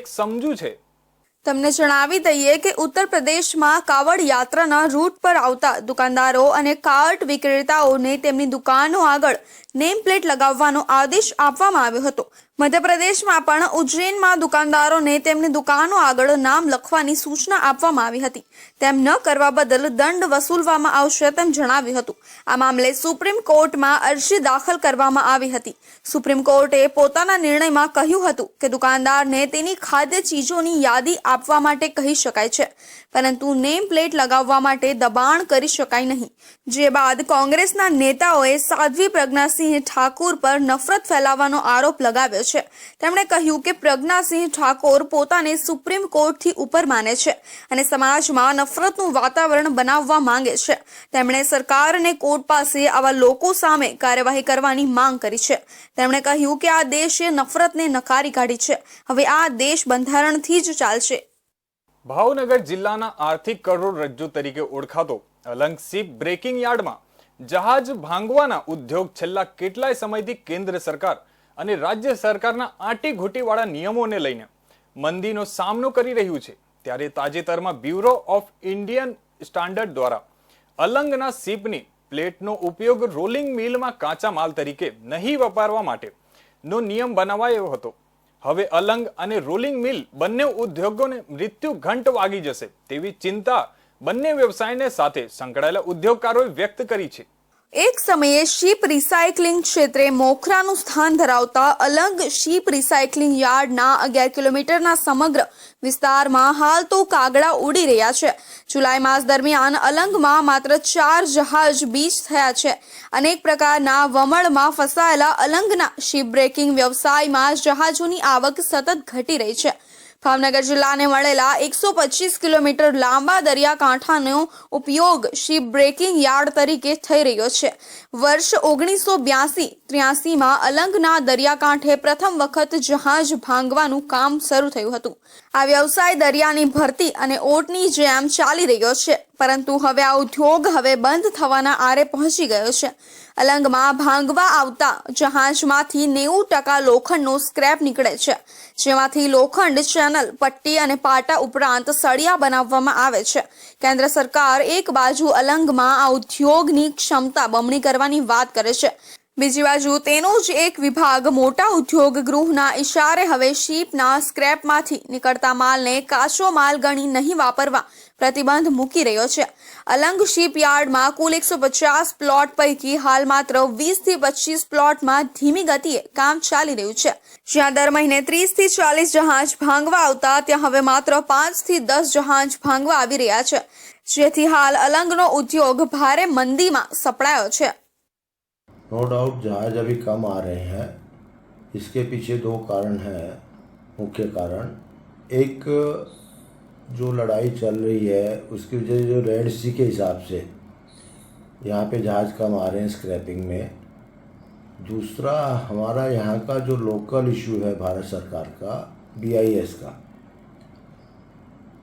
એક સમજુ છે. તમને જણાવી દઈએ કે ઉત્તર પ્રદેશમાં કાવડ યાત્રાના રૂટ પર આવતા દુકાનદારો અને કાર્ટ વિક્રેતાઓને તેમની દુકાનો આગળ નેમ પ્લેટ લગાવવાનો આદેશ આપવામાં આવ્યો હતો. મધ્યપ્રદેશમાં પણ ઉજ્જૈનમાં દુકાનદારોને તેમની દુકાનો આગળ નામ લખવાની સૂચના આપવામાં આવી હતી. તેમ ન કરવા બદલ દંડ વસૂલવામાં આવશે તેમ જણાવ્યું હતું. આ મામલે સુપ્રીમ કોર્ટમાં અરજી દાખલ કરવામાં આવી હતી. સુપ્રીમ કોર્ટે પોતાના નિર્ણયમાં કહ્યું હતું કે દુકાનદારને તેની ખાદ્ય ચીજોની યાદી આપવા માટે કહી શકાય છે. પરંતુ નેમ પ્લેટ લગાવવા માટે દબાણ કરી શકાય નહીં. જે બાદ કોંગ્રેસના નેતાઓએ સાધ્વી પ્રજ્ઞાસિંહ ઠાકુર પર નફરત ફેલાવવાનો આરોપ લગાવ્યો છે. તેમણે કહ્યું કે પ્રજ્ઞાસિંહ ઠાકોર પોતાને સુપ્રીમ કોર્ટથી ઉપર માને છે અને સમાજમાં નફરતનું વાતાવરણ બનાવવા માંગે છે. તેમણે સરકાર અને કોર્ટ પાસે આવા લોકો સામે કાર્યવાહી કરવાની માંગ કરી છે. તેમણે કહ્યું કે આ દેશે નફરતને નકારી કાઢી છે. હવે આ દેશ બંધારણથી જ ચાલશે. ભાવનગર જિલ્લાના આર્થિક કરોડરજ્જુ તરીકે ઓળખાતો અલંગ સીપ બ્રેકિંગ યાર્ડમાં જહાજ ભાંગવાના ઉદ્યોગ છેલ્લા કેટલાય સમયથી કેન્દ્ર સરકાર અને રાજ્ય સરકારના આટી ઘૂટીવાળા નિયમોને લઈને મંદીનો સામનો કરી રહ્યું છે. ત્યારે તાજેતરમાં બ્યુરો ઓફ ઇન્ડિયન સ્ટાન્ડર્ડ દ્વારા અલંગના સીપની પ્લેટનો ઉપયોગ રોલિંગ મિલમાં કાચા માલ તરીકે નહીં વપારવા માટે નો નિયમ બનાવાયો હતો. હવે અલંગ અને રોલિંગ મિલ બંને ઉદ્યોગોને મૃત્યુ ઘંટ વાગી જશે તેવી ચિંતા બંને વ્યવસાયને સાથે સંકળાયેલા ઉદ્યોગકારોએ વ્યક્ત કરી છે. એક સમયે શીપ રિસાયકલિંગ ક્ષેત્રે મોખરાનું સ્થાન ધરાવતા અલંગ શીપ રિસાયકલિંગ યાર્ડના અગિયાર કિલોમીટરના સમગ્ર વિસ્તારમાં હાલ તો કાગડા ઉડી રહ્યા છે. જુલાઈ માસ દરમિયાન અલંગમાં માત્ર ચાર જહાજ બીચ થયા છે અનેક પ્રકારના વમળમાં ફસાયેલા અલંગના શીપ બ્રેકિંગ વ્યવસાયમાં જહાજોની આવક સતત ઘટી રહી છે. ભાવનગર જિલ્લાને મળેલા એકસો પચીસ કિલોમીટર લાંબા દરિયાકાંઠાનો ઉપયોગ શિપ બ્રેકિંગ યાર્ડ તરીકે થઈ રહ્યો છે. વર્ષ ઓગણીસો બ્યાસી ત્ર્યાસીમાં અલંગના દરિયાકાંઠે પ્રથમ વખત જહાજ ભાંગવાનું કામ શરૂ થયું હતું. આ વ્યવસાય દરિયાની ભરતી અને ઓટની જેમ ચાલી રહ્યો છે. પરંતુ હવે આ ઉદ્યોગ હવે બંધ થવાના આરે પહોંચી ગયો છે. અલંગમાં ભાંગવા આવતા જહાજમાંથી નેવું ટકા લોખંડનો સ્ક્રેપ નીકળે છે, જેમાંથી લોખંડ, ચેનલ, પટ્ટી અને પાટા ઉપરાંત સળિયા બનાવવામાં આવે છે. કેન્દ્ર સરકાર એક બાજુ અલંગમાં આ ઉદ્યોગની ક્ષમતા બમણી કરવાની વાત કરે છે. બીજી બાજુ તેનો જ એક વિભાગ મોટા ઉદ્યોગ ગૃહના ઇશારે હવે શીપના સ્ક્રેપમાંથી નીકળતા માલને કાચો માલ ગણી નહીં વાપરવા પ્રતિબંધ મૂકી રહ્યો છે. અલંગ શિપયાર્ડમાં કુલ એકસો પચાસ પ્લોટ પૈકી હાલ માત્ર વીસ થી પચીસ પ્લોટમાં ધીમી ગતિએ કામ ચાલી રહ્યું છે જ્યાં દર મહિને ત્રીસ થી ચાલીસ જહાજ ભાંગવા આવતા ત્યાં હવે માત્ર પાંચ થી દસ જહાજ ભાંગવા આવી રહ્યા છે જેથી હાલ અલંગનો ઉદ્યોગ ભારે મંદીમાં સપડાયો છે नो डाउट जहाज अभी कम आ रहे हैं इसके पीछे दो कारण हैं मुख्य कारण एक जो लड़ाई चल रही है, उसकी वजह से जो रेड सी के हिसाब से यहाँ पे जहाज़ कम आ रहे हैं स्क्रैपिंग में। दूसरा, हमारा यहाँ का जो लोकल इशू है भारत सरकार का बीआईएस का,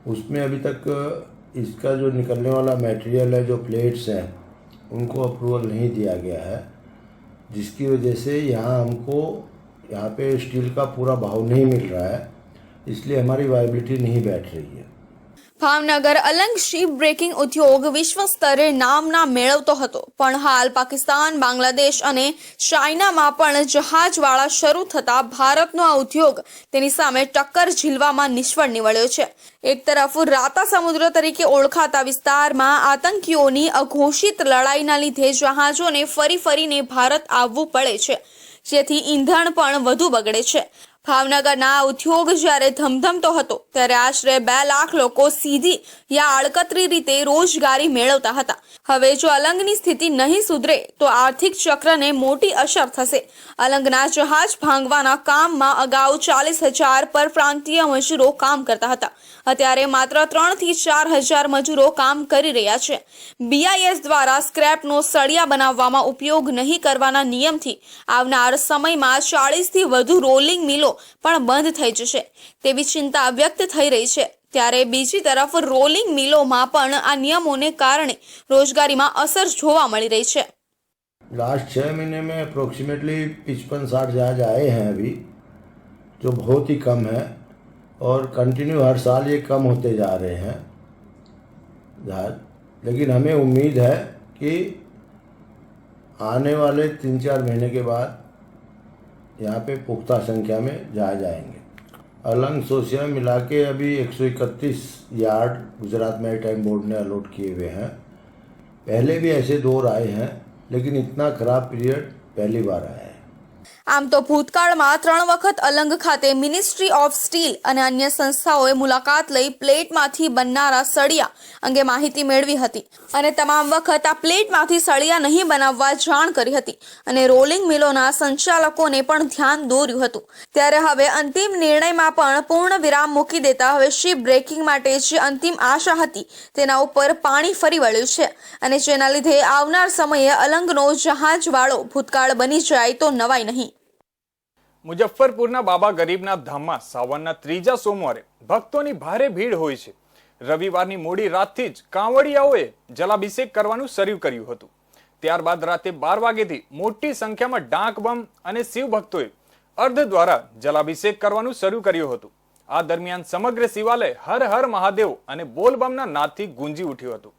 उसमें अभी तक इसका जो निकलने वाला मटेरियल है, जो प्लेट्स हैं, उनको अप्रूवल नहीं दिया गया है, जिसकी वजह से यहाँ हमको, यहाँ पे स्टील का पूरा भाव नहीं मिल रहा है, इसलिए हमारी वायबिलिटी नहीं बैठ रही है। ભાવનગર અલંગ શિપ બ્રેકિંગ ઉદ્યોગ વિશ્વ સ્તરે નામના મેળવતો હતો. પણ હાલ પાકિસ્તાન, બાંગ્લાદેશ અને ચાઇનામાં પણ જહાજવાળા શરૂ થતા ભારતનો આ ઉદ્યોગ તેની સામે ટક્કર ઝીલવામાં નિષ્ફળ નીવડ્યો છે. એક તરફ રાતા સમુદ્ર તરીકે ઓળખાતા વિસ્તારમાં આતંકીઓની અઘોષિત લડાઈના લીધે જહાજોને ફરી ફરીને ભારત આવવું પડે છે. જેથી ઈંધણ પણ વધુ બગડે છે. ભાવનગરના ઉદ્યોગ જ્યારે ધમધમતો હતો, ત્યારે આશરે બે લાખ લોકો સીધી યા આડકતરી રીતે રોજગારી મેળવતા હતા. હવે જો અલંગની સ્થિતિ નહીં સુધરે, તો આર્થિક ચક્રને મોટી અસર થશે. અલંગના જહાજ ભાંગવાના કામમાં અગાઉ ચાલીસ હજાર પર પ્રાંતીય મજૂરો કામ કરતા હતા. અત્યારે માત્ર ત્રણથી ચાર હજાર મજૂરો કામ કરી રહ્યા છે. બીઆઈએસ દ્વારા સ્ક્રેપનો સળિયા બનાવવામાં ઉપયોગ નહીં કરવાના નિયમથી આવનાર સમયમાં ચાળીસથી વધુ રોલિંગ મિલો પણ બંધ થઈ જશે તેવી ચિંતા વ્યક્ત થઈ રહી છે ત્યારે બીજી તરફ રોલિંગ મિલોમાં પણ આ નિયમોને કારણે રોજગારીમાં અસર જોવા મળી રહી છે लास्ट छः महीने में अप्रोक्सीमेटली पचपन साठ जहाज आए हैं अभी जो बहुत ही कम है और कंटिन्यू हर साल ये कम होते जा रहे हैं जहाज लेकिन हमें उम्मीद है कि आने वाले तीन चार महीने के बाद यहाँ पे पुख्ता संख्या में जाए जाएँगे। अलंग सोसिया मिला के अभी 131 यार्ड गुजरात मेरी टाइम बोर्ड ने अलॉट किए हुए हैं। पहले भी ऐसे दौर आए हैं, लेकिन इतना खराब पीरियड पहली बार आया है। આમ તો ભૂતકાળમાં ત્રણ વખત અલંગ ખાતે મિનિસ્ટ્રી ઓફ સ્ટીલ અને અન્ય સંસ્થાઓએ મુલાકાત લઈ પ્લેટમાંથી બનનારા સળિયા અંગે માહિતી મેળવી હતી. અને તમામ વખત આ પ્લેટમાંથી સળિયા નહીં બનાવવા જાણ કરી હતી અને રોલિંગ મિલોના સંચાલકોને પણ ધ્યાન દોર્યું હતું. ત્યારે હવે અંતિમ નિર્ણયમાં પણ પૂર્ણ વિરામ મૂકી દેતા હવે શિપ બ્રેકિંગ માટે જે અંતિમ આશા હતી તેના ઉપર પાણી ફરી વળ્યું છે. અને જેના લીધે આવનાર સમયે અલંગનો જહાજવાળો ભૂતકાળ બની જાય તો નવાય નહીં. મુજફ્ફરપુરના બાબા ગરીબનાથ ધામમાં સાવનના ત્રીજા સોમવારે ભક્તોની ભારે ભીડ હોય છે. રવિવારની મોડી રાતથી જ કાંવડિયાઓએ જલાભિષેક કરવાનું શરૂ કર્યું હતું. ત્યારબાદ રાતે બાર વાગ્યેથી મોટી સંખ્યામાં ડાંક બમ અને શિવ ભક્તોએ અર્ધ દ્વારા જલાભિષેક કરવાનું શરૂ કર્યું હતું. આ દરમિયાન સમગ્ર શિવાલય હર હર મહાદેવ અને બોલબમના નાદથી ગુંજી ઉઠ્યું હતું.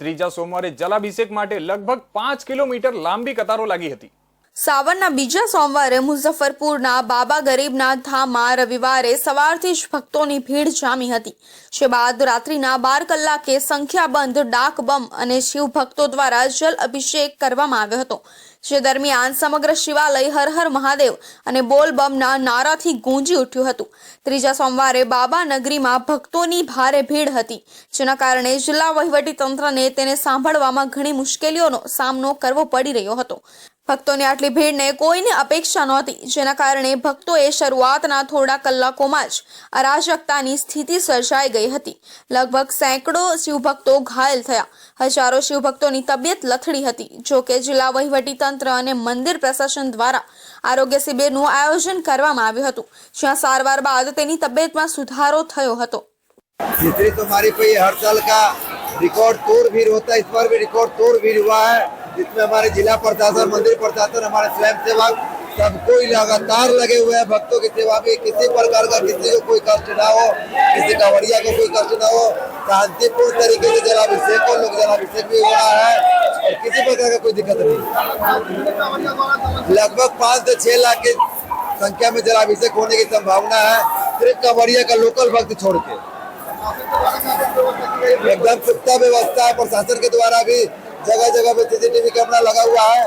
ત્રીજા સોમવારે જલાભિષેક માટે લગભગ પાંચ કિલોમીટર લાંબી કતારો લાગી હતી. સાવનના બીજા સોમવારે મુઝફ્ફરપુરના બાબા ગરીબનાથ ધામમાં રવિવારે સવારથી જ ભક્તોની ભીડ જામી હતી. જે બાદ રાત્રિના બાર કલાકે સંખ્યાબંધ ડાક બમ અને શિવ ભક્તો દ્વારા જલ અભિષેક કરવામાં આવ્યો હતો. જે દરમિયાન સમગ્ર શિવાલય હર હર મહાદેવ અને બોલ બમના નારાથી ગુંજી ઉઠ્યું હતું. ત્રીજા સોમવારે બાબા નગરીમાં ભક્તોની ભારે ભીડ હતી. જેના કારણે જિલ્લા વહીવટી તંત્રને તેને સાંભળવામાં ઘણી મુશ્કેલીઓનો સામનો કરવો પડી રહ્યો હતો. ભક્તોની આટલી ભીડને કોઈને અપેક્ષા નહોતી જેના કારણે ભક્તોએ શરૂઆતના થોડા કલાકોમાં જ અરાજકતાની સ્થિતિ સર્જાઈ ગઈ હતી લગભગ સેંકડો શિવભક્તો ઘાયલ થયા હજારો શિવભક્તોની તબિયત લથડી હતી જો કે જિલ્લા વહીવટી તંત્ર અને મંદિર પ્રશાસન દ્વારા આરોગ્ય શિબિરનું આયોજન કરવામાં આવ્યું હતું જ્યાં સારવાર બાદ તેની તબિયતમાં સુધારો થયો હતો तीसरी तुम्हारी पे ये हर साल का रिकॉर्ड तोड़ भीड़ होता है इस बार भी रिकॉर्ड तोड़ भीड़ हुआ है जिसमें हमारे जिला प्रशासन, मंदिर प्रशासन, हमारे स्वयं सेवक सब कोई लगातार लगे हुए हैं, भक्तों की सेवा में किसी प्रकार का किसी को कोई कष्ट ना हो, किसी कांवड़िया को कोई कष्ट ना हो, शांतिपूर्ण तरीके से जलाभिषेक को लोग जलाभिषेक भी हो रहा है, और किसी प्रकार का कोई दिक्कत नहीं। लगभग पाँच से छह लाख की संख्या में जलाभिषेक होने की संभावना है, सिर्फ़ कांवड़िया का लोकल भक्त छोड़ के। एकदम पुख्ता व्यवस्था है प्रशासन के द्वारा भी जगह जगह पे सीसीटीवी कैमरा लगा हुआ है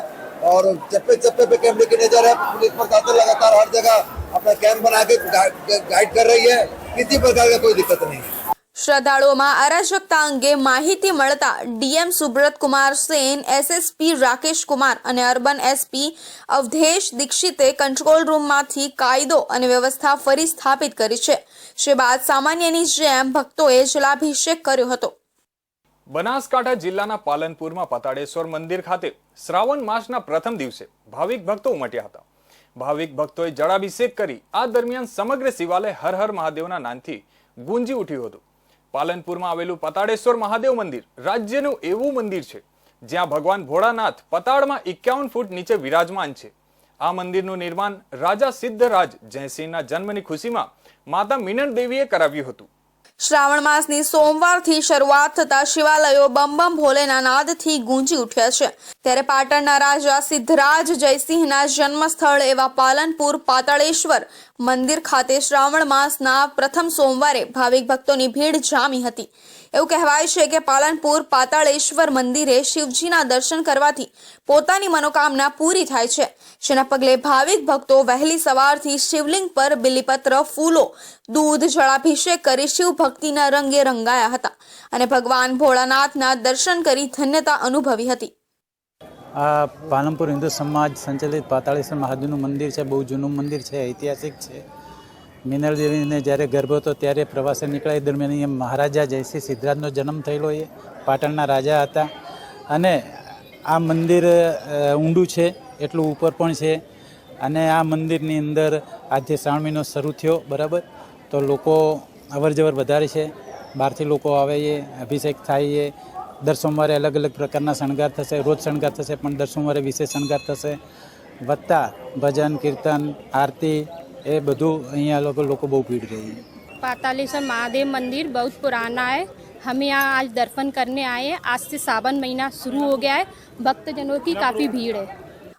और चप्पे चप्पे पे कैमरे की नजर है पुलिस प्रशासन लगातार हर जगह अपना कैंप बना के गा- गाइड कर रही है किसी प्रकार का कोई दिक्कत नहीं है શ્રદ્ધાળુઓમાં અરાજકતા અંગે માહિતી મળતા ડીએમ સુબ્રત કુમાર સેન એસએસપી રાકેશ કુમાર અને અર્બન એસપી અવધેશ દીક્ષિતે કંટ્રોલ રૂમમાંથી કાયદો અને વ્યવસ્થા ફરી સ્થાપિત કરી છે જે બાદ સામાન્યની જેમ ભક્તોએ જલાભિષેક કર્યો હતો બનાસકાંઠા જિલ્લાના પાલનપુરમાં પતાળેશ્વર મંદિર ખાતે શ્રાવણ માસના પ્રથમ દિવસે ભાવિક ભક્તો ઉમટ્યા હતા. ભાવિક ભક્તોએ જળાભિષેક કરી આ દરમિયાન સમગ્ર શિવાલય હર હર મહાદેવના નામથી ગુંજી ઉઠ્યું હતું. પાલનપુરમાં આવેલું પતાડેશ્વર મહાદેવ મંદિર રાજ્યનું એવું મંદિર છે, જ્યાં ભગવાન ભોળાનાથ પતાળમાં એકાવન ફૂટ નીચે વિરાજમાન છે. આ મંદિરનું નિર્માણ રાજા સિદ્ધરાજ જયસિંહના જન્મની ખુશીમાં માતા મિનણ દેવીએ કરાવ્યું હતું. શ્રાવણ માસની સોમવારથી શરૂઆત થતા શિવાલયો બમ બમ ભોલેના નાદથી ગુંજી ઉઠ્યા છે. ત્યારે પાટણના રાજા સિદ્ધરાજ જયસિંહના જન્મસ્થળ એવા પાલનપુર પાતાળેશ્વર મંદિર ખાતે શ્રાવણ માસના પ્રથમ સોમવારે ભાવિક ભક્તોની ભીડ જામી હતી. એવું કહેવાય છે કે પાલનપુર પાતાળેશ્વર મંદિરે શિવજીના દર્શન કરવાથી પોતાની મનોકામના પૂરી થાય છે. જેના પગલે ભાવિક ભક્તો વહેલી સવારથી શિવલિંગ પર બિલીપત્ર, ફૂલો, દૂધ, જળાભિષેક કરી શિવ ભક્તિના રંગે રંગાયા હતા અને ભગવાન ભોળાનાથના દર્શન કરી ધન્યતા અનુભવી હતી. આ પાલનપુર હિન્દુ સમાજ સંચાલિત પાતાળેશ્વર મહાદેવનું મંદિર છે. બહુ જૂનું મંદિર છે. ઐતિહાસિક છે. મિનલ દેવીને જ્યારે ગર્ભ હતો ત્યારે પ્રવાસે નીકળ્યા એ દરમિયાન એ મહારાજા જયસિંહ સિદ્ધરાજનો જન્મ થયેલો એ, પાટણના રાજા હતા. અને આ મંદિર ઊંડું છે, એટલું ઉપર પણ છે. અને આ મંદિરની અંદર આજે શ્રાવણ મહિનો શરૂ થયો, બરાબર? તો લોકો અવર જવર વધારે છે. બહારથી લોકો આવે છે, અભિષેક થાય છે. દર સોમવારે અલગ અલગ પ્રકારના શણગાર થશે, રોજ શણગાર થશે, પણ દર સોમવારે વિશેષ શણગાર થશે. વત્તા ભજન, કીર્તન, આરતી એ બધું અહીંયા લોકો લોકો બહુ ભીડ રહી पातालेश्वर महादेव मंदिर बहुत पुराना है हम यहाँ आज दर्शन करने आए हैं आज से सावन महीना शुरू हो गया है भक्तजनों की काफ़ी भीड़ है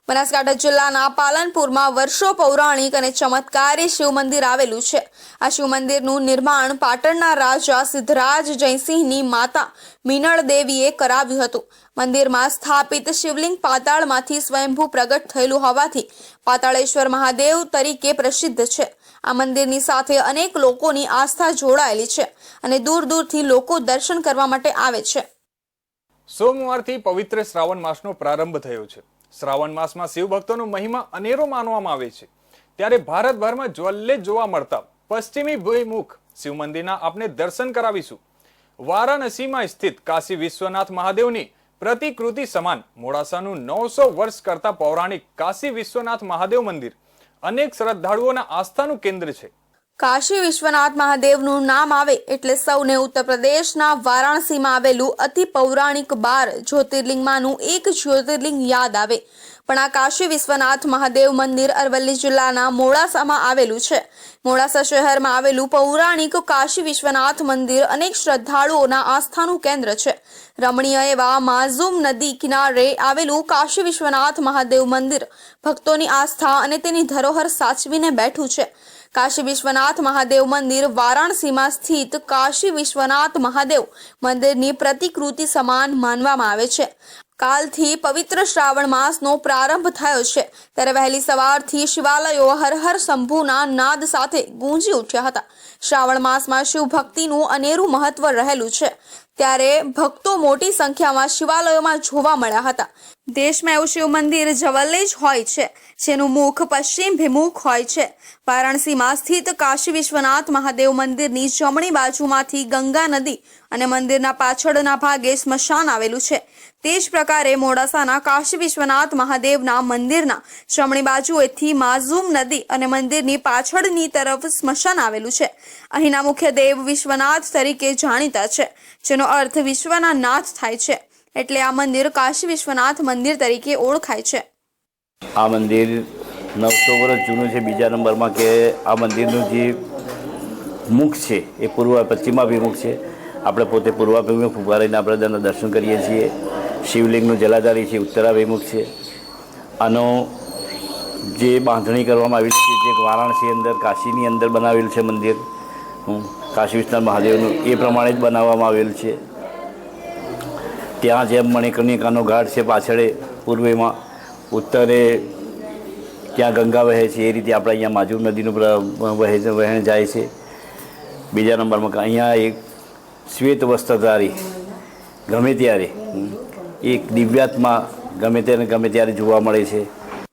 બનાસકાંઠા જિલ્લાના પાલનપુરમાં વર્ષો પૌરાણિક અને ચમત્કારી શિવ મંદિર આવેલું છે. આ શિવ મંદિરનું નિર્માણ પાટણના રાજા સિદ્ધરાજ જયસિંહની માતા મીનળ દેવીએ કરાવ્યું હતું. મંદિરમાં સ્થાપિત શિવલિંગ પાતાળમાંથી સ્વયંભૂ પ્રગટ થયેલું હોવાથી પાતાળેશ્વર મહાદેવ તરીકે પ્રસિદ્ધ છે. આ મંદિરની સાથે અનેક લોકોની આસ્થા જોડાયેલી છે અને દૂર દૂરથી લોકો દર્શન કરવા માટે આવે છે. સોમવારથી પવિત્ર શ્રાવણ માસનો પ્રારંભ થયો છે. શ્રાવણ માસમાં શિવ ભક્તોનો મહિમા અનેરો માનવામાં આવે છે. ત્યારે ભારતભરમાં જ્વલ્લે જોવા મળતા પશ્ચિમી ભૂમિમુખ શિવ મંદિરના આપણે દર્શન કરાવીશું. વારાણસીમાં સ્થિત કાશી વિશ્વનાથ મહાદેવની પ્રતિકૃતિ સમાન મોડાસાનું નવસો વર્ષ કરતા પૌરાણિક કાશી વિશ્વનાથ મહાદેવ મંદિર અનેક શ્રદ્ધાળુઓના આસ્થાનું કેન્દ્ર છે. કાશી વિશ્વનાથ મહાદેવનું નામ આવે એટલે સૌને ઉત્તર પ્રદેશના વારાણસીમાં આવેલું અતિ પૌરાણિક બાર જ્યોતિર્લિંગમાંનું એક જ્યોતિર્લિંગ યાદ આવે. પણ આ કાશી વિશ્વનાથ મહાદેવ મંદિર અરવલ્લી જિલ્લાના મોડાસામાં આવેલું છે. મોડાસા શહેરમાં આવેલું પૌરાણિક કાશી વિશ્વનાથ મંદિર અનેક શ્રદ્ધાળુઓના આસ્થાનું કેન્દ્ર છે. રમણીય એવા માઝુમ નદી કિનારે આવેલું કાશી વિશ્વનાથ મહાદેવ મંદિર ભક્તોની આસ્થા અને તેની ધરોહર સાચવીને બેઠું છે. કાશી વિશ્વનાથ મહાદેવ મંદિર વારાણસીમાં સ્થિત કાશી વિશ્વનાથ મહાદેવ મંદિરની પ્રતિકૃતિ સમાન માનવામાં આવે છે. કાલથી પવિત્ર શ્રાવણ માસનો પ્રારંભ થયો છે. ત્યારે વહેલી સવારથી શિવાલયો હર હર શંભુના નાદ સાથે ગુંજી ઉઠ્યા હતા. શ્રાવણ માસમાં શિવ ભક્તિનું અનેરું મહત્વ રહેલું છે. ત્યારે ભક્તો મોટી સંખ્યામાં શિવાલયોમાં જોવા મળ્યા હતા. દેશમાં એવું શિવ મંદિર જવલ્લે હોય છે, જેનું મુખ પશ્ચિમ ભિમુખ હોય છે. વારાણસીમાં સ્થિત કાશી વિશ્વનાથ મહાદેવ મંદિરની જમણી બાજુમાંથી ગંગા નદી અને મંદિરના પાછળના ભાગે સ્મશાન આવેલું છે. તે જ પ્રકારે મોડાસાના કાશી વિશ્વનાથ મહાદેવના મંદિરના જમણી બાજુએથી માઝુમ નદી અને મંદિરની પાછળની તરફ સ્મશાન આવેલું છે. અહીંના મુખ્ય દેવ વિશ્વનાથ તરીકે જાણીતા છે, જેનો અર્થ વિશ્વના નાથ થાય છે. એટલે આ મંદિર કાશી વિશ્વનાથ મંદિર તરીકે ઓળખાય છે. આ મંદિર નવસો વર્ષ જૂનું છે. બીજા નંબરમાં કે આ મંદિરનું જે મુખ છે એ પૂર્વ પશ્ચિમાભિમુખ છે. આપણે પોતે પૂર્વાભિમુખ ઊભા રહીને આપણે તેના દર્શન કરીએ છીએ. શિવલિંગનું જલાધારી છે, ઉત્તરાભિમુખ છે. આનો જે બાંધણી કરવામાં આવી છે, જે વારાણસી અંદર, કાશીની અંદર બનાવેલું છે મંદિર. કાશી વિશ્વનાથ મહાદેવનું એ પ્રમાણે જ બનાવવામાં આવેલું છે. ત્યાં જેમ મણિકર્ણિકાનો ઘાટ છે પાછળે, પૂર્વેમાં. ઉત્તરે ત્યાં ગંગા વહે છે, એ રીતે આપણે અહીંયા માજુર નદીનું વહે વહેણ જાય છે. બીજા નંબરમાં અહીંયા એક શ્વેત વસ્ત્રધારી, ગમે ત્યારે, એક દિવ્યાત્મા ગમે ત્યારે ગમે ત્યારે જોવા મળે છે.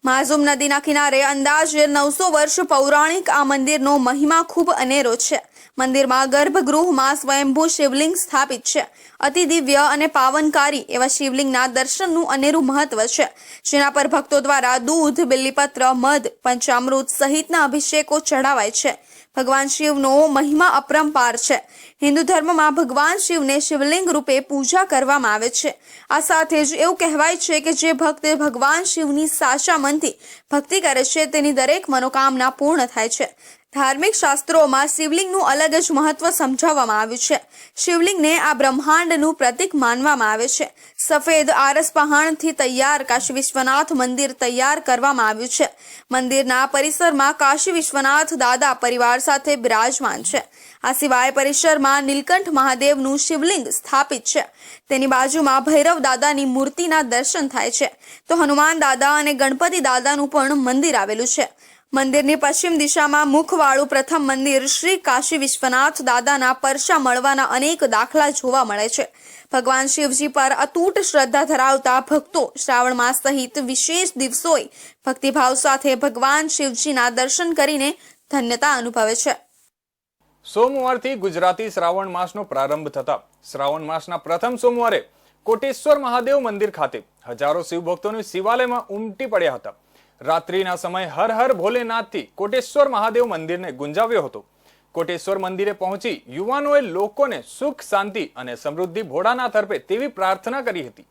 માઝુમ નદીના કિનારે અંદાજે નવસો વર્ષ પૌરાણિક આ મંદિરનો મહિમા ખૂબ અનેરો છે. મંદિરમાં ગર્ભગૃહમાં સ્વયંભૂ શિવલિંગ સ્થાપિત છે. અતિ દિવ્ય અને પાવનકારી એવા શિવલિંગના દર્શનનું અનેરું મહત્વ છે. જેના પર ભક્તો દ્વારા દૂધ, બિલીપત્ર, મધ, પંચામૃત સહિતના અભિષેકો ચઢાવાય છે. ભગવાન શિવનો મહિમા અપરંપાર છે. હિન્દુ ધર્મમાં ભગવાન શિવને શિવલિંગ રૂપે પૂજા કરવામાં આવે છે. આ સાથે જ એવું કહેવાય છે કે જે ભક્ત ભગવાન શિવની સાચા મનથી ભક્તિ કરે છે, તેની દરેક મનોકામના પૂર્ણ થાય છે. ધાર્મિક શાસ્ત્રોમાં શિવલિંગનું અલગ જ મહત્વ સમજાવવામાં આવ્યું છે. શિવલિંગને આ બ્રહ્માંડનું પ્રતીક માનવામાં આવે છે. સફેદ આરસ પહાણથી તૈયાર કાશી વિશ્વનાથ મંદિર તૈયાર કરવામાં આવ્યું છે. મંદિરના પરિસરમાં કાશી વિશ્વનાથ દાદા પરિવાર સાથે બિરાજમાન છે. આ સિવાય પરિસરમાં નીલકંઠ મહાદેવનું શિવલિંગ સ્થાપિત છે. તેની બાજુમાં ભૈરવ દાદાની મૂર્તિના દર્શન થાય છે. તો હનુમાન દાદા અને ગણપતિ દાદાનું પણ મંદિર આવેલું છે. મંદિરની પશ્ચિમ દિશામાં મુખવાળું પ્રથમ મંદિર શ્રી કાશી વિશ્વનાથ દાદાના પરસા મળવાના અનેક દાખલા જોવા મળે છે. ભગવાન શિવજી પર અતૂટ શ્રદ્ધા ધરાવતા ભક્તો શ્રાવણ માસ સહિત વિશેષ દિવસોએ ભક્તિભાવ સાથે ભગવાન શિવજીના દર્શન કરીને ધન્યતા અનુભવે છે. સોમવારથી ગુજરાતી શ્રાવણ માસનો પ્રારંભ થતા શ્રાવણ માસના પ્રથમ સોમવારે કોટેશ્વર મહાદેવ મંદિર ખાતે હજારો શિવભક્તોની શિવાલયમાં ઉમટી પડ્યા હતા. રાત્રિના સમયે હર હર ભોલેનાથથી કોટેશ્વર મહાદેવ મંદિરને ગુંજાવ્યો હતો. કોટેશ્વર મંદિરે પહોંચી યુવાનોએ લોકોને સુખ, શાંતિ અને સમૃદ્ધિ ભોળાનાથ અર્પે તેવી પ્રાર્થના કરી હતી.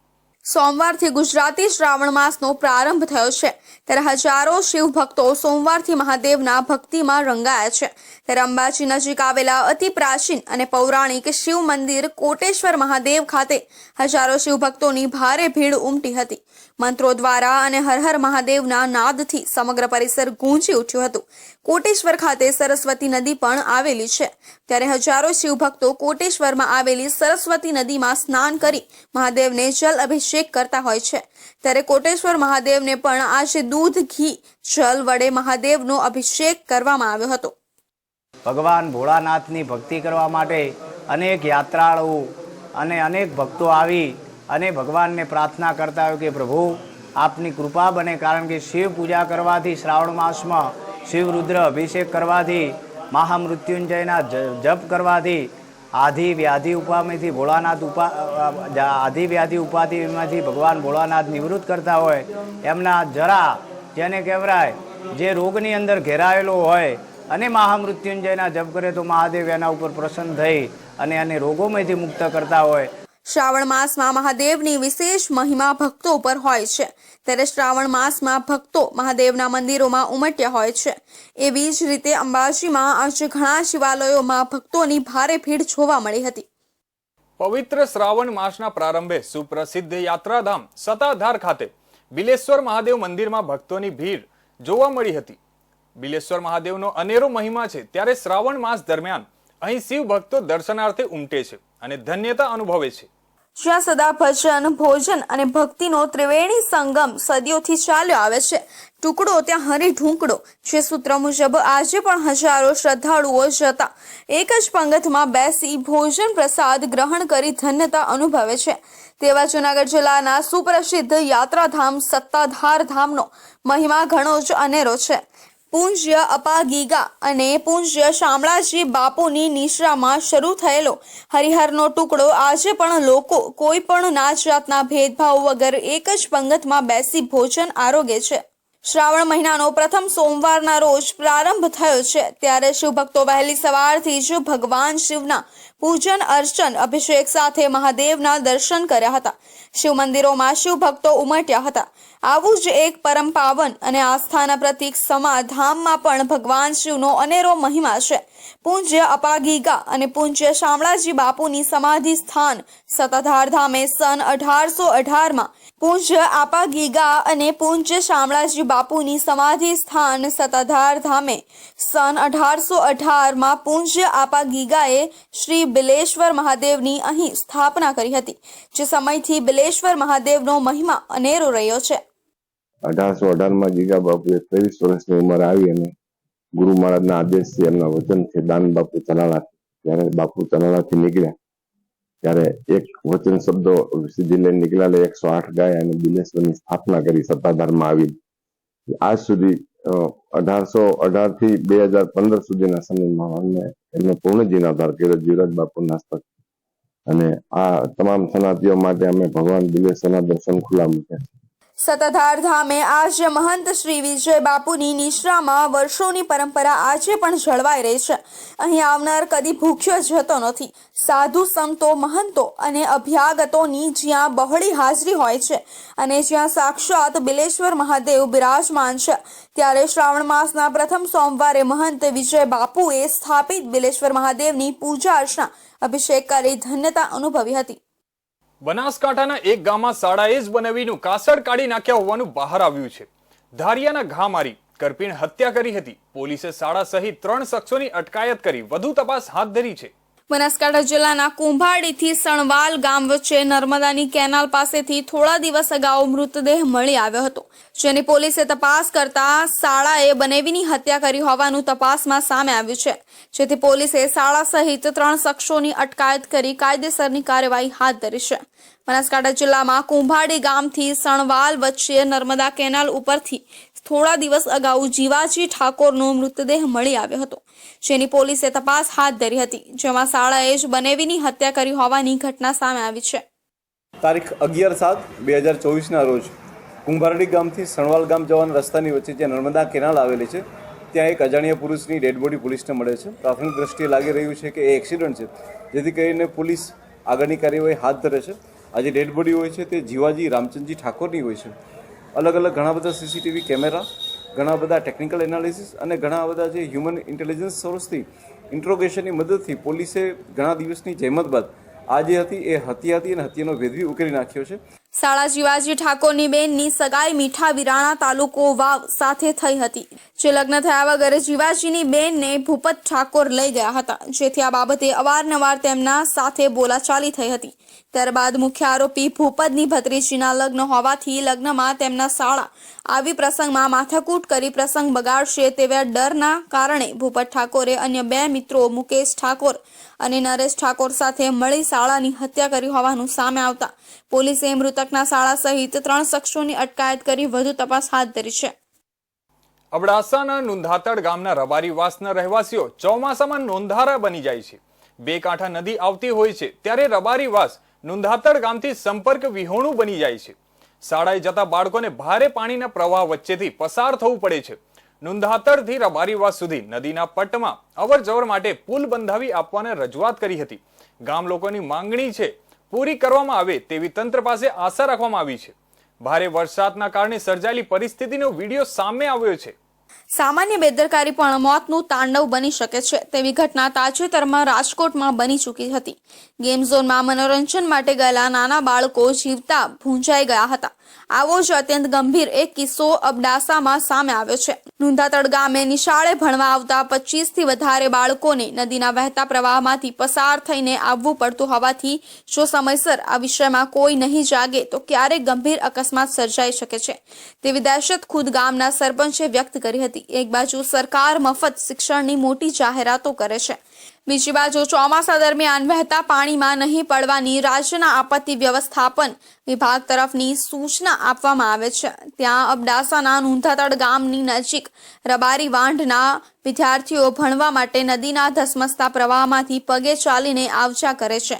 સોમવારથી ગુજરાતી શ્રાવણ માસનો પ્રારંભ થયો છે. ત્યારે હજારો શિવ ભક્તો સોમવારથી મહાદેવના ભક્તિમાં રંગાયા છે. ત્યારે અંબાજી નજીક આવેલા અતિ પ્રાચીન અને પૌરાણિક શિવ મંદિર કોટેશ્વર મહાદેવ ખાતે હજારો શિવ ભક્તોની ભારે ભીડ ઉમટી હતી. મંત્રો દ્વારા અને હર હર મહાદેવના નાદથી સમગ્ર પરિસર ગૂંજી ઉઠ્યું હતું. કોટેશ્વર ખાતે સરસ્વતી નદી પણ આવેલી છે. ત્યારે હજારો શિવભક્તો કોટેશ્વરમાં આવેલી સરસ્વતી નદીમાં સ્નાન કરી મહાદેવને જલ અભિષેક કરતા હોય છે. ત્યારે કોટેશ્વર મહાદેવને પણ આજે દૂધ, ઘી, જલ વડે મહાદેવનો અભિષેક કરવામાં આવ્યો હતો. ભગવાન ભોળાનાથની ભક્તિ કરવા માટે અનેક યાત્રાળુઓ અને અનેક ભક્તો આવી અને ભગવાનને પ્રાર્થના કરતા હોય કે પ્રભુ, આપની કૃપા બને કારણ કે શિવ પૂજા કરવાથી શ્રાવણ માસમાં શિવ રુદ્ર અભિષેક કરવાથી, મહામૃત્યુંજયના જપ કરવાથી, આધિ વ્યાધિ ઉપામેથી ભોળાનાથ ઉપા આધિ વ્યાધિ ઉપાધિમાંથી ભગવાન ભોળાનાથ નિવૃત્ત કરતા હોય, એમના જરા જેને કહેવાય, જે રોગની અંદર ઘેરાયેલો હોય, અને મહામૃત્યુંજયના જપ કરે તો મહાદેવ એના ઉપર પ્રસન્ન થઈ, અને એને રોગોમાંથી મુક્ત કરતા હોય શ્રાવણ માસમાં મહાદેવની વિશેષ મહિમા ભક્તો ઉપર હોય છે. ત્યારે શ્રાવણ માસમાં ભક્તો મહાદેવના મંદિરોમાં ઉમટ્યા હોય છે. એવી જ રીતે અંબાજીમાં આજે ઘણા શિવાલયોમાં ભક્તોની ભારે ભીડ જોવા મળી હતી. પવિત્ર શ્રાવણ માસના પ્રારંભે સુપ્રસિદ્ધ યાત્રાધામ સતાધાર ખાતે બિલેશ્વર મહાદેવ મંદિરમાં ભક્તોની ભીડ જોવા મળી હતી. બિલેશ્વર મહાદેવનો અનેરો મહિમા છે, ત્યારે શ્રાવણ માસ દરમિયાન અહીં શિવ ભક્તો દર્શનાર્થે ઉમટે છે અને ધન્યતા અનુભવે છે. જ્યાં સદા ભજન, ભોજન અને ભક્તિનો ત્રિવેણી સંગમ સદીઓથી ચાલ્યો આવે છે. ટુકડો ત્યાં હરી ઢૂંકડો. જે સૂત્ર મુજબ આજે પણ હજારો શ્રદ્ધાળુઓ જતા એક જ પંગતમાં બેસી ભોજન પ્રસાદ ગ્રહણ કરી ધન્યતા અનુભવે છે. તેવા જૂનાગઢ જિલ્લાના સુપ્રસિદ્ધ યાત્રાધામ સત્તાધાર ધામનો મહિમા ઘણો જ અનેરો છે. પૂજ્ય અપાગીગા અને પૂજ્ય શામળાજી બાપુની નિશ્રામાં શરૂ થયેલો હરિહરનો ટુકડો આજે પણ લોકો કોઈ પણ નાચ જાતના ભેદભાવ વગર એક જ પંગતમાં બેસી ભોજન આરોગે છે. શ્રાવણ મહિનાનો પ્રથમ સોમવારના રોજ પ્રારંભ થયો છે. ત્યારે શિવભક્તો વહેલી સવારથી જ ભગવાન શિવના પૂજન, અર્ચન, અભિષેક સાથે મહાદેવના દર્શન કર્યા હતા. શિવ મંદિરોમાં શિવ ભક્તો ઉમટ્યા હતા. આવું જ એક પરમ પાવન અને આસ્થાના પ્રતીક સમા ધામમાં પણ ભગવાન શિવનો અનેરો મહિમા છે. પૂજ્ય અપાગીગા અને પૂજ્ય શામળાજી બાપુની સમાધિ સ્થાન સતાધાર ધામે સન અઢારસો અઢારમાં. પૂજ્ય આપાગીગા અને પૂજ્ય શામળાજી બાપુની સમાધિ સ્થાન સતાધાર ધામે સન અઢારસો અઢારમાં પૂજ્ય આપાગીગાએ શ્રી બિલેશ્વર મહાદેવની અહીં સ્થાપના કરી હતી, જે સમયથી બિલેશ્વર મહાદેવનો મહિમા અનેરો રહ્યો છે. અઢારસો અઢારમાં ગીગા બાપુએ ત્રેવીસ વર્ષની ઉંમર આવી અને ગુરુ મહારાજના આદેશથી એમના વચનથી દાન બાપુ ચલાલા ત્યારે બાપુ ચલાલાથી નીકળ્યા, ત્યારે એક વચન શબ્દો સીધી લઈને નીકળ્યા એકસો આઠ ગાય અને બિલેશ્વરની સ્થાપના કરી સત્તાધારમાં આવી. આજ સુધી અઢારસો અઢારથી બે હજાર પંદર સુધીના સમયમાં અમને એમનો પૂર્ણ જીર્ણોદ્ધાર કર્યો, જીવરાજ બાપુના હસ્તક અને આ તમામ સનાતીઓ માટે અમે ભગવાન બિલેશ્વરના દર્શન ખુલ્લા મૂક્યા સતાધાર ધામે આજે મહંત શ્રી વિજય બાપુની નિશ્રામાં વર્ષોની પરંપરા આજે પણ જળવાઈ રહી છે. અહીં આવનાર કદી ભૂખ્યો જતો નથી. સાધુ સંતો, મહંતો અને અભ્યાગતોની જ્યાં બહોળી હાજરી હોય છે અને જ્યાં સાક્ષાત બિલેશ્વર મહાદેવ બિરાજમાન છે, ત્યારે શ્રાવણ માસના પ્રથમ સોમવારે મહંત વિજય બાપુએ સ્થાપિત બિલેશ્વર મહાદેવની પૂજા અર્ચના, અભિષેક કરી ધન્યતા અનુભવી હતી. બનાસકાંઠાના એક ગામમાં શાળાએ જ બનાવીનું કાસળ કાઢી નાખ્યા હોવાનું બહાર આવ્યું છે. ધારિયાના ઘા મારી કરપીણ હત્યા કરી હતી. પોલીસે શાળા સહિત ત્રણ શખ્સોની અટકાયત કરી વધુ તપાસ હાથ ધરી છે. બનાસકાંઠા જિલ્લાના કુંભાડીથી સણવાલ ગામ વચ્ચે નર્મદાની કેનાલ પાસેથી થોડા દિવસ અગાઉ મૃતદેહ મળી આવ્યો હતો. જેની પોલીસે તપાસ કરતા શાળાએ બનેવીની હત્યા કરી હોવાનું તપાસમાં સામે આવ્યું છે. જેથી પોલીસે શાળા સહિત ત્રણ શખ્સોની અટકાયત કરી કાયદેસરની કાર્યવાહી હાથ ધરી છે. બનાસકાંઠા જિલ્લામાં કુંભાડી ગામથી સણવાલ વચ્ચે નર્મદા કેનાલ ઉપરથી થોડા દિવસ અગાઉ જીવાજી ઠાકોરનો મૃતદેહ મળી આવ્યો હતો. જેની પોલીસે તપાસ હાથ ધરી હતી. જેમાં શાળાએ જ બનેવીની હત્યા કરી હોવાની ઘટના સામે આવી છે. તારીખ અગિયાર સાત બે હજાર ચોવીસના રોજ કુંભારડી ગામથી સણવાલ ગામ જવાના રસ્તાની વચ્ચે જે નર્મદા કેનાલ આવેલી છે, ત્યાં એક અજાણ્યા પુરુષની ડેડ બોડી પોલીસને મળે છે. પ્રાથમિક દ્રષ્ટિએ લાગી રહ્યું છે કે એ એક્સિડન્ટ છે, જેથી કરીને પોલીસ આગળની કાર્યવાહી હાથ ધરે છે. આ જે ડેડ હોય છે, તે જીવાજી રામચંદજી ઠાકોરની હોય છે. અલગ અલગ ઘણા બધા સીસીટીવી કેમેરા, ઘણા બધા ટેકનિકલ એનાલિસિસ અને ઘણા બધા જે હ્યુમન ઇન્ટેલિજન્સ સોર્સથી ઇન્ટ્રોગેશનની મદદથી પોલીસે ઘણા દિવસની જહેમત બાદ આ જે હતી એ હત્યા હતી અને હત્યાનો ભેદવી ઉકેલી નાખ્યો છે. શાળા શિવાજી ઠાકોરની બેનની સગાઈ મીઠા વિરાણા તાલુકો વાવ સાથે થઈ હતી. જે લગ્ન થયા વગર જીવાજીની બેનને ભૂપત ઠાકોર લઈ ગયા હતા. જેથી આ બાબતે અવારનવાર તેમના સાથે બોલાચાલી થઈ હતી. ત્યારબાદ મુખ્ય આરોપી ભૂપતની ભત્રીજીના લગ્ન હોવાથી લગ્નમાં તેમના શાળા આવી પ્રસંગમાં માથાકૂટ કરી પ્રસંગ બગાડશે તેવા ડરના કારણે ભૂપત ઠાકોરે અન્ય બે મિત્રો મુકેશ ઠાકોર અને નરેશ ઠાકોર સાથે મળી શાળાની હત્યા કરી હોવાનું સામે આવતા પોલીસે મૃતકના શાળા સહિત ત્રણ શખ્સોની અટકાયત કરી વધુ તપાસ હાથ ધરી છે. અબડાસાના નુંધાતડ ગામના રબારીવાસના રહેવાસીઓ ચોમાસામાં નોંધારા બની જાય છે. બે કાંઠા નદી આવતી હોય છે, ત્યારે રબારીવાસ નુંધાતડ ગામથી સંપર્ક વિહોણું બની જાય છે. શાળાએ જતા બાળકોને ભારે પાણીના પ્રવાહ વચ્ચેથી પસાર થવું પડે છે. નુંધાતડથી રબારીવાસ સુધી નદીના પટમાં અવર માટે પુલ બંધાવી આપવાની રજૂઆત કરી હતી. ગામ લોકોની માંગણી છે પૂરી કરવામાં આવે તેવી તંત્ર પાસે આશા રાખવામાં આવી છે. ભારે વરસાદના કારણે સર્જાયેલી પરિસ્થિતિનો વીડિયો સામે આવ્યો છે. સામાન્ય બેદરકારી પણ મોતનું તાંડવ બની શકે છે. તેવી ઘટના તાજેતરમાં રાજકોટમાં બની ચૂકી હતી. ગેમ ઝોનમાં મનોરંજન માટે ગયેલા નાના બાળકો જીવતા ભૂંજાઈ ગયા હતા. આવો જ અત્યંત ગંભીર એક કિસ્સો અબડાસામાં સામે આવ્યો છે. નુંધાતડ ગામે નિશાળે ભણવા આવતા પચીસથી વધારે બાળકોને નદીના વહેતા પ્રવાહમાંથી પસાર થઈને આવવું પડતું હોવાથી જો સમયસર આ વિષયમાં કોઈ નહીં જાગે, તો ક્યારેક ગંભીર અકસ્માત સર્જાઈ શકે છે. તેવી દહેશત ખુદ ગામના સરપંચે વ્યક્ત કરી હતી. એક બાજુ સરકાર મફત શિક્ષણની મોટી જાહેરાતો કરે છે. બીજી બાજુ ચોમાસા દરમિયાન વહેતા પાણીમાં નહીં પડવાની રાજ્યના આપત્તિ વ્યવસ્થાપન વિભાગ તરફની સૂચના આપવામાં આવે છે. ત્યાં અબડાસાના નૂંધાતડ ગામની નજીક રબારી વાંઢના વિદ્યાર્થીઓ ભણવા માટે નદીના ધસમસતા પ્રવાહમાંથી પગે ચાલીને આવજા કરે છે.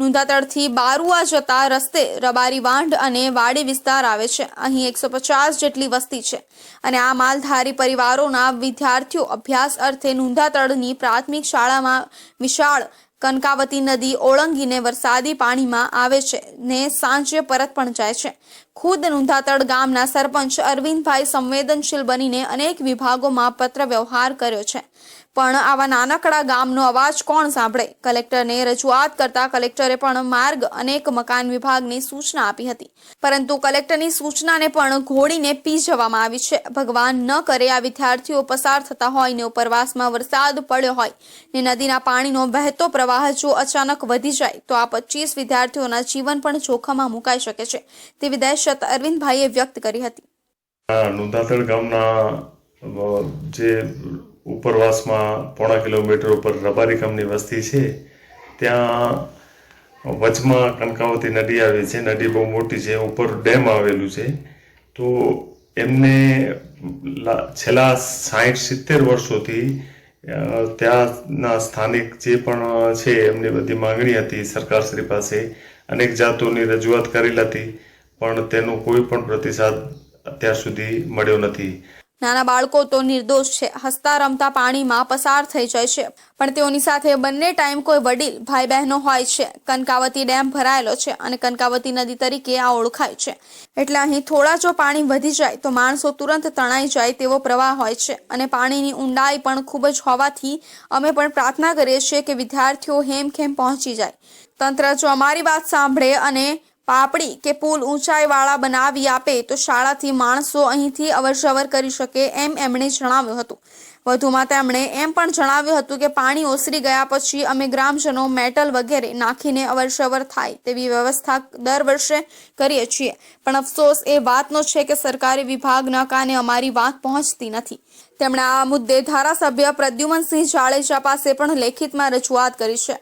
નુંધાતળથી બારુઆ જતા રસ્તે રબારી વાંઢ અને વાડી વિસ્તાર આવે છે. અહીં એકસો પચાસ જેટલી વસ્તી છે અને આ માલધારી પરિવારોના વિદ્યાર્થીઓ અભ્યાસ અર્થે નુંધાતળની પ્રાથમિક શાળામાં વિશાળ કનકાવતી નદી ઓળંગીને વરસાદી પાણીમાં આવે છે ને સાંજે પરત પણ જાય છે. ખુદ નૂંધાતડ ગામના સરપંચ અરવિંદભાઈ સંવેદનશીલ બનીને અનેક વિભાગોમાં પત્ર વ્યવહાર કર્યો છે. પણ આવા નાનકડા ગામનો અવાજ કોણ સાંભળે? કલેક્ટરને રજૂઆત કરતા કલેક્ટરે પણ માર્ગ અનેક મકાન વિભાગને સૂચના આપી હતી. પરંતુ કલેક્ટરની સૂચનાને પણ ઘોડીને પી જવામાં આવી છે. ભગવાન ન કરે આ વિદ્યાર્થીઓ પસાર થતા હોય ને ઉપરવાસમાં વરસાદ પડ્યો હોય ને નદીના પાણીનો વહેતો પ્રવાહ જો અચાનક વધી જાય, તો આ પચીસ વિદ્યાર્થીઓના જીવન પણ જોખમમાં મુકાઈ શકે છે. તેવી દહેશત અરવિંદભાઈએ વ્યક્ત કરી હતી. આ ગામના જે ઉપરવાસમાં પોણા કિલોમીટર ઉપર રબારી ગામની વસ્તી છે. ત્યાં વચમાં કનકાવતી નદી આવે છે. નદી બહુ મોટી છે. ઉપર ડેમ આવેલું છે. તો એમને છેલ્લા સાઠ સિત્તેર વર્ષોથી ત્યાંના સ્થાનિક જે પણ છે એમની બધી માંગણી હતી સરકારશ્રી પાસે. અનેક જાતોની રજૂઆત કરેલ હતી, પણ તેનો કોઈ પણ પ્રતિસાદ અત્યાર સુધી મળ્યો નથી. નાના બાળકો તો નિર્દોષ છે. હસતા રમતા પાણીમાં પસાર થઈ જાય છે. પણ તેઓની સાથે બંને ટાઈમ કોઈ વડીલ ભાઈ બહેનો હોય છે. કનકાવતી ડેમ ભરાયેલો છે અને કનકાવતી નદી તરીકે આ ઓળખાય છે. એટલે અહીં થોડા જો પાણી વધી જાય તો માણસો તુરંત તણાઈ જાય તેવો પ્રવાહ હોય છે. અને પાણીની ઊંડાઈ પણ ખૂબ જ હોવાથી અમે પણ પ્રાર્થના કરીએ છીએ કે વિદ્યાર્થીઓ હેમખેમ પહોંચી જાય. તંત્ર જો અમારી વાત સાંભળે અને પાપડી કે પુલ ઊંચાઈવાળા બનાવી આપે તો શાળાથી માણસો અહીંથી અવરજવર કરી શકે એમ એમણે જણાવ્યું હતું. વધુમાં તેમણે એમ પણ જણાવ્યું હતું કે પાણી ઓસરી ગયા પછી અમે ગ્રામજનો મેટલ વગેરે નાખીને અવરજવર થાય તેવી વ્યવસ્થા દર વર્ષે કરીએ છીએ. પણ અફસોસ એ વાતનો છે કે સરકારી વિભાગના કાને અમારી વાત પહોંચતી નથી. તેમણે આ મુદ્દે ધારાસભ્ય પ્રદ્યુમનસિંહ જાડેજા પાસે પણ લેખિતમાં રજૂઆત કરી છે.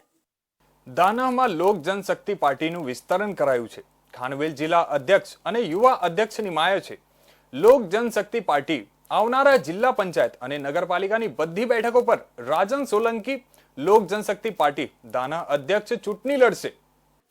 દાનામાં લોક જનશક્તિ પાર્ટીનું વિસ્તરણ કરાયું છે. ખાનવેલ જિલ્લા અધ્યક્ષ અને યુવા અધ્યક્ષની નિમાય છે. લોક જનશક્તિ પાર્ટી આવનારા જિલ્લા પંચાયત અને નગરપાલિકાની બધી બેઠકો પર રાજન સોલંકી લોક જનશક્તિ પાર્ટી દાના અધ્યક્ષ ચૂંટણી લડશે.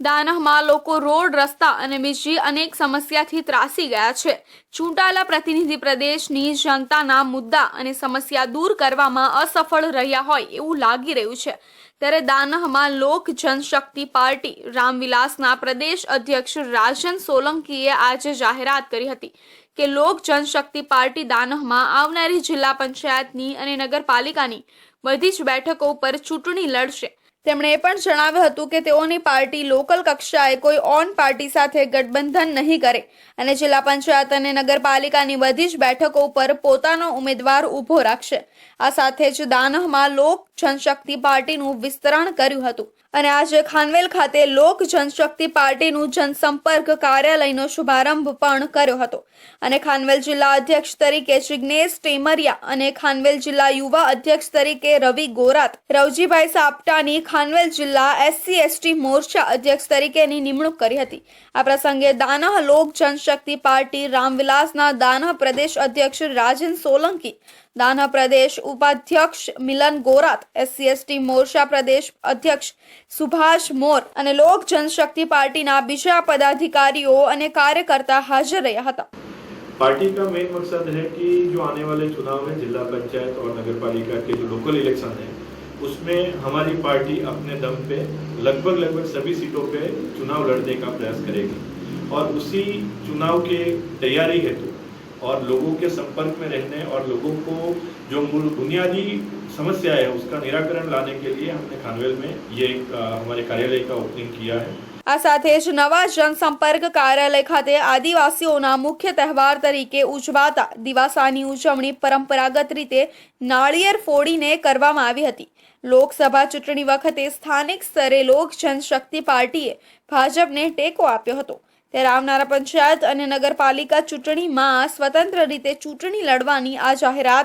દાનહમાં લોકો રોડ, રસ્તા અને બીજી અનેક સમસ્યાથી ત્રાસી ગયા છે. ચૂંટાયેલા પ્રતિનિધિ પ્રદેશની જનતાના મુદ્દા અને સમસ્યા દૂર કરવામાં અસફળ રહ્યા હોય એવું લાગી રહ્યું છે. ત્યારે દાનહમાં લોક જનશક્તિ પાર્ટી રામવિલાસના પ્રદેશ અધ્યક્ષ રાજન સોલંકીએ આજે જાહેરાત કરી હતી કે લોક જનશક્તિ પાર્ટી દાનહમાં આવનારી જિલ્લા પંચાયતની અને નગરપાલિકાની બધી જ બેઠકો ઉપર ચૂંટણી લડશે. તેમણે એ પણ જણાવ્યું હતું કે તેઓની પાર્ટી લોકલ કક્ષાએ કોઈ ઓન પાર્ટી સાથે ગઠબંધન નહીં કરે અને જિલ્લા પંચાયત અને નગરપાલિકાની બધી જ બેઠકો ઉપર પોતાનો ઉમેદવાર ઊભો રાખશે. આ સાથે જ દાનહમાં લોક જનશક્તિ પાર્ટીનું વિસ્તરણ કર્યું હતું. અને આજે ખાનવેલ ખાતે લોક જનશક્તિ પાર્ટીનું જનસંપર્ક કાર્યાલયનો શુભારંભ પણ કર્યો હતો. અને ખાનવેલ જિલ્લા અધ્યક્ષ તરીકે જિજ્ઞેશ ટેમરિયા અને ખાનવેલ જિલ્લા યુવા અધ્યક્ષ તરીકે રવિ ગોરાત, રવજીભાઈ સાપટાની ખાનવેલ જિલ્લા એસસી એસટી મોરચા અધ્યક્ષ તરીકેની નિમણૂક કરી હતી. આ પ્રસંગે દાનહ લોક જનશક્તિ પાર્ટી રામવિલાસના દાનહ પ્રદેશ અધ્યક્ષ રાજન સોલંકી દાનહ પ્રદેશ ઉપાધ્યક્ષ મિલન ગોરાત એસસી એસટી મોરચા પ્રદેશ અધ્યક્ષ સુભાષ મોર અને લોક જનશક્તિ પાર્ટીના બીજા પદાધિકારીઓ અને કાર્યકર્તા હાજર રહ્યા હતા पार्टी का मेन मकसद है कि जो आने वाले चुनाव है जिला पंचायत और नगर पालिका के जो लोकल इलेक्शन है उसमें हमारी पार्टी अपने दम पे लगभग लगभग सभी सीटों पे चुनाव लड़ने का प्रयास करेगी और उसी चुनाव के तैयारी हेतु और लोगों के संपर्क में रहने और लोगों को जो मूल बुनियादी समस्या है उसका निराकरण लाने के लिए हमने खानवेल में ये एक अ, हमारे कार्यालय का ओपनिंग किया है આ સાથે જ નવા જનસંપર્ક કાર્યાલય ખાતે આદિવાસીઓના મુખ્ય તહેવાર તરીકે ઉજવાતા દિવાસાની ઉજવણી પરંપરાગત રીતે નાળિયેર ફોડીને કરવામાં આવી હતી લોકસભા ચૂંટણી વખતે સ્થાનિક સ્તરે લોક જનશક્તિ પાર્ટીએ ભાજપને ટેકો આપ્યો હતો ત્યારે આવનારા પંચાયત અને નગરપાલિકા ચૂંટણીમાં સ્વતંત્ર રીતે ચૂંટણી લડવાની આ જાહેરાત